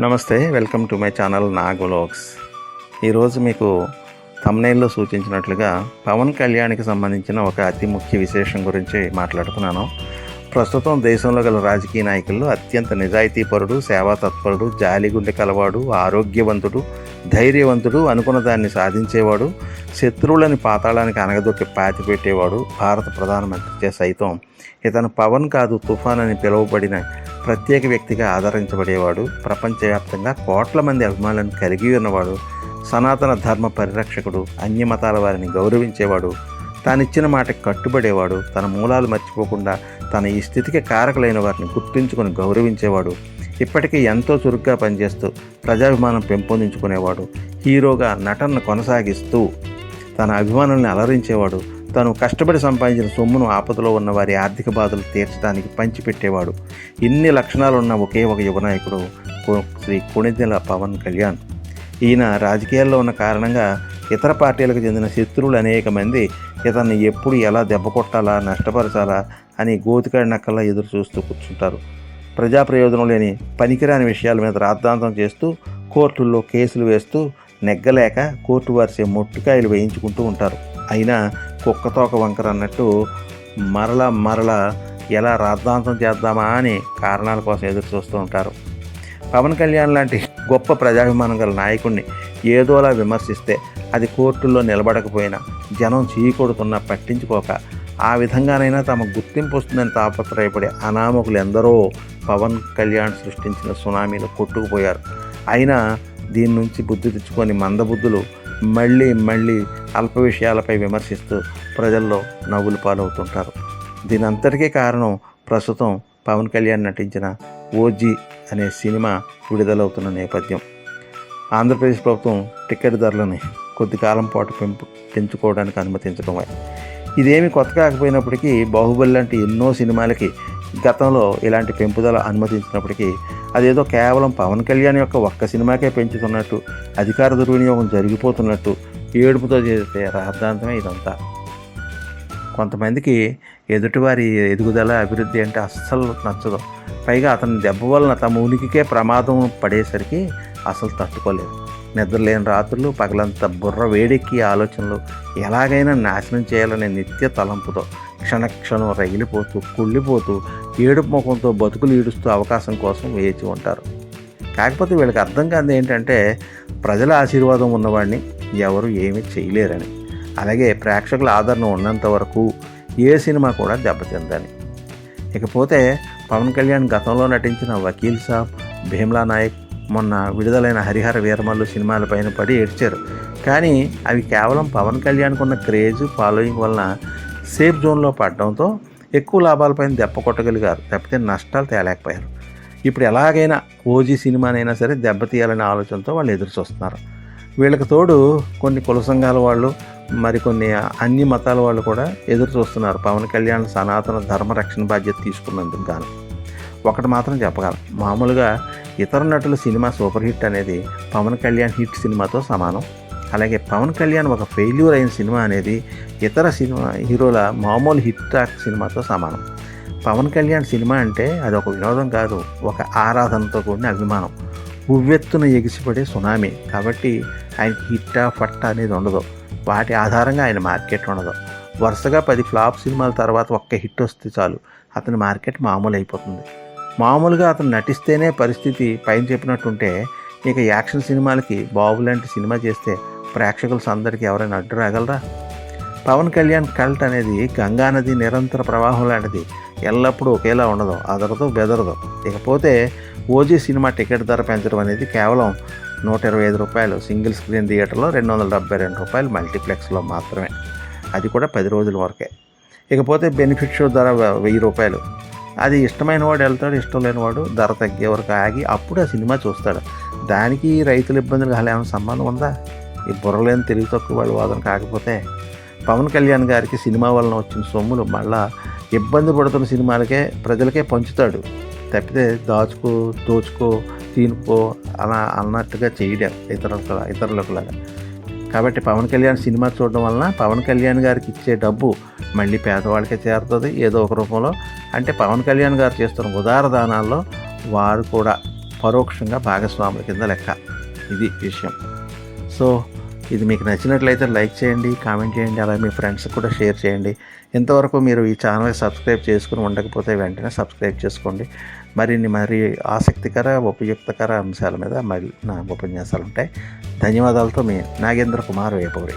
నమస్తే welcome to my channel Nag vlogs ఈరోజు మీకు తమ్నైల్లో సూచించినట్లుగా పవన్ కళ్యాణ్కి సంబంధించిన ఒక అతి ముఖ్య విశేషం గురించి మాట్లాడుతున్నాను. ప్రస్తుతం దేశంలో గల రాజకీయ నాయకుల్లో అత్యంత నిజాయితీపరుడు సేవా తత్పరుడు జాలిగుండె కలవాడు ఆరోగ్యవంతుడు ధైర్యవంతుడు అనుకున్న దాన్ని సాధించేవాడు శత్రువులని పాతాళానికి అనగదొక్కి పాతి పెట్టేవాడు భారత ప్రధానమంత్రిచే సైతం. ఇతను పవన్ కాదు తుఫాన్ అని పిలువబడిన ప్రత్యేక వ్యక్తిగా ఆదరించబడేవాడు ప్రపంచవ్యాప్తంగా కోట్ల మంది అభిమానులను కలిగి ఉన్నవాడు సనాతన ధర్మ పరిరక్షకుడు అన్యమతాల వారిని గౌరవించేవాడు తానిచ్చిన మాటకి కట్టుబడేవాడు తన మూలాలు మర్చిపోకుండా తన ఈ స్థితికి కారకులైన వారిని గుర్తుంచుకొని గౌరవించేవాడు ఇప్పటికీ ఎంతో చురుగ్గా పనిచేస్తూ ప్రజాభిమానం పెంపొందించుకునేవాడు హీరోగా నటనను కొనసాగిస్తూ తన అభిమానుల్ని అలరించేవాడు తను కష్టపడి సంపాదించిన సొమ్మును ఆపదలో ఉన్న వారి ఆర్థిక బాధలు తీర్చడానికి పంచిపెట్టేవాడు. ఇన్ని లక్షణాలు ఉన్న ఒకే ఒక యువనాయకుడు శ్రీ కొణిదెల పవన్ కళ్యాణ్. ఈయన రాజకీయాల్లో ఉన్న కారణంగా ఇతర పార్టీలకు చెందిన శత్రువులు అనేక మంది ఇతన్ని ఎప్పుడు ఎలా దెబ్బ కొట్టాలా నష్టపరచాలా అని గోతికాడి నక్కల్లా ఎదురు చూస్తూ కూర్చుంటారు. ప్రజా ప్రయోజనం లేని పనికిరాని విషయాల మీద రాద్ధాంతం చేస్తూ కోర్టుల్లో కేసులు వేస్తూ నెగ్గలేక కోర్టు వారిసే మొట్టుకాయలు వేయించుకుంటూ ఉంటారు. అయినా కుక్కతోక వంకర అన్నట్టు మరల మరల ఎలా రాద్ధాంతం చేద్దామా అని కారణాల కోసం ఎదురు చూస్తూ ఉంటారు. పవన్ కళ్యాణ్ లాంటి గొప్ప ప్రజాభిమానం గల నాయకుడిని ఏదోలా విమర్శిస్తే అది కోర్టుల్లో నిలబడకపోయినా జనం చీకొడుతున్నా పట్టించుకోక ఆ విధంగానైనా తమ గుర్తింపు వస్తుందని తాపత్రయపడే అనామకులు ఎందరో పవన్ కళ్యాణ్ సృష్టించిన సునామీలో కొట్టుకుపోయారు. అయినా దీని నుంచి బుద్ధి తెచ్చుకొని మందబుద్ధులు మళ్ళీ మళ్ళీ అల్ప విషయాలపై విమర్శిస్తూ ప్రజల్లో నవ్వులు పాలవుతుంటారు. దీని అంతటికీ కారణం ప్రస్తుతం పవన్ కళ్యాణ్ నటించిన ఓజీ అనే సినిమా విడుదలవుతున్న నేపథ్యం. ఆంధ్రప్రదేశ్ ప్రభుత్వం టికెట్ ధరలని కొద్ది కాలం పాటు పెంపు పెంచుకోవడానికి అనుమతించడమే ఇదేమి కొత్త కాకపోయినప్పటికీ బాహుబలి లాంటి ఎన్నో సినిమాలకి గతంలో ఇలాంటి పెంపుదల అనుమతించినప్పటికీ అదేదో కేవలం పవన్ కళ్యాణ్ యొక్క ఒక్క సినిమాకే పెంచుతున్నట్టు అధికార దుర్వినియోగం జరిగిపోతున్నట్టు ఏడుపుతో చేసే రహదాంతమే ఇదంతా. కొంతమందికి ఎదుటివారి ఎదుగుదల అభివృద్ధి అంటే అస్సలు నచ్చదు. పైగా అతని దెబ్బ వలన తమ ఉనికికే ప్రమాదం పడేసరికి అసలు తట్టుకోలేదు నిద్రలేని రాత్రులు పగలంతా బుర్ర వేడెక్కి ఆలోచనలు ఎలాగైనా నాశనం చేయాలనే నిత్య తలంపుతో క్షణక్షణం రగిలిపోతూ కుళ్ళిపోతూ ఏడుపు ముఖంతో బతుకులు ఈడుస్తూ అవకాశం కోసం వేచి ఉంటారు. కాకపోతే వీళ్ళకి అర్థం కాదు ఏంటంటే ప్రజల ఆశీర్వాదం ఉన్నవాడిని ఎవరు ఏమీ చేయలేరని. అలాగే ప్రేక్షకుల ఆదరణ ఉన్నంత వరకు ఏ సినిమా కూడా దెబ్బతిందని. ఇకపోతే పవన్ కళ్యాణ్ గతంలో నటించిన వకీల్ సాబ్ భీమ్లా నాయక్ మొన్న విడుదలైన హరిహర వీరమల్లు సినిమాలపైన పడి ఏడ్చారు. కానీ అవి కేవలం పవన్ కళ్యాణ్కున్న క్రేజ్ ఫాలోయింగ్ వలన సేఫ్ జోన్లో పడడంతో ఎక్కువ లాభాలపైన దెబ్బ కొట్టగలిగారు. తప్పితే నష్టాలు తేలేకపోయారు. ఇప్పుడు ఎలాగైనా ఓజీ సినిమానైనా సరే దెబ్బతీయాలనే ఆలోచనతో వాళ్ళు ఎదురు చూస్తున్నారు వీళ్ళకి తోడు కొన్ని కుల సంఘాల వాళ్ళు మరికొన్ని అన్ని మతాల వాళ్ళు కూడా ఎదురు చూస్తున్నారు పవన్ కళ్యాణ్ సనాతన ధర్మ రక్షణ బాధ్యత తీసుకున్నందుకు గాను. ఒకటి మాత్రం చెప్పగలం. మామూలుగా ఇతర నటుల సినిమా సూపర్ హిట్ అనేది పవన్ కళ్యాణ్ హిట్ సినిమాతో సమానం. అలాగే పవన్ కళ్యాణ్ ఒక ఫెయిల్యూర్ అయిన సినిమా అనేది ఇతర సినిమా హీరోల మామూలు హిట్ ట్రాక్ సినిమాతో సమానం. పవన్ కళ్యాణ్ సినిమా అంటే అది ఒక వినోదం కాదు ఒక ఆరాధనతో కూడిన అభిమానం. ఉవ్వెత్తున ఎగిసిపడే సునామీ. కాబట్టి ఆయనకి హిట్టా ఫట్టా అనేది ఉండదు. వాటి ఆధారంగా ఆయన మార్కెట్ ఉండదు. వరుసగా పది ఫ్లాప్ సినిమాల తర్వాత ఒక్క హిట్ వస్తే చాలు. అతని మార్కెట్ మామూలు అయిపోతుంది. మామూలుగా అతను నటిస్తేనే పరిస్థితి పైన చెప్పినట్టుంటే ఇక యాక్షన్ సినిమాలకి బాబు లాంటి సినిమా చేస్తే ప్రేక్షకులు అందరికీ ఎవరైనా అడ్డు రాగలరా? పవన్ కళ్యాణ్ కల్ట్ అనేది గంగానది నిరంతర ప్రవాహం లాంటిది. ఎల్లప్పుడూ ఒకేలా ఉండదు. అదరదు బెదరదు. ఇకపోతే ఓజీ సినిమా టికెట్ ధర పెంచడం అనేది కేవలం నూట ఇరవై ఐదు రూపాయలు. సింగిల్ స్క్రీన్ థియేటర్లో రెండు వందల డెబ్బై రెండు రూపాయలు మల్టీప్లెక్స్లో మాత్రమే. అది కూడా పది రోజుల వరకే. ఇకపోతే బెనిఫిట్ షో ధర వెయ్యి రూపాయలు. అది ఇష్టమైన వాడు వెళ్తాడు ఇష్టం లేనివాడు ధర తగ్గే వరకు ఆగి అప్పుడు ఆ సినిమా చూస్తాడు. దానికి రైతుల ఇబ్బందులు అలా ఏమైనా సంబంధం ఉందా? ఈ బుర్రలేని తెలివి తక్కువ వాళ్ళు వాదన కాకపోతే పవన్ కళ్యాణ్ గారికి సినిమా వలన వచ్చిన సొమ్ములు మళ్ళా ఇబ్బంది పడుతున్న సినిమాలకే ప్రజలకే పంచుతాడు. తప్పితే దాచుకో దోచుకో తీనుకో అలా అన్నట్టుగా చేయడం ఇతరులకు ఇతరులకు లాగా కాబట్టి పవన్ కళ్యాణ్ సినిమా చూడడం వలన పవన్ కళ్యాణ్ గారికి ఇచ్చే డబ్బు మళ్ళీ పేదవాళ్ళకే చేరుతుంది ఏదో ఒక రూపంలో. అంటే పవన్ కళ్యాణ్ గారు చేస్తున్న ఉదార దానాల్లో వారు కూడా పరోక్షంగా భాగస్వాముల కింద లెక్క. ఇది విషయం. సో ఇది మీకు నచ్చినట్లయితే లైక్ చేయండి కామెంట్ చేయండి అలాగే మీ ఫ్రెండ్స్కి కూడా షేర్ చేయండి. ఇంతవరకు మీరు ఈ ఛానల్ సబ్స్క్రైబ్ చేసుకుని ఉండకపోతే వెంటనే సబ్స్క్రైబ్ చేసుకోండి. మరిన్ని మరి ఆసక్తికర ఉపయుక్తకర అంశాల మీద మరి నా ఉపన్యాసాలు ఉంటాయి. ధన్యవాదాలతో మీ నాగేంద్ర కుమార్ వేపూరి.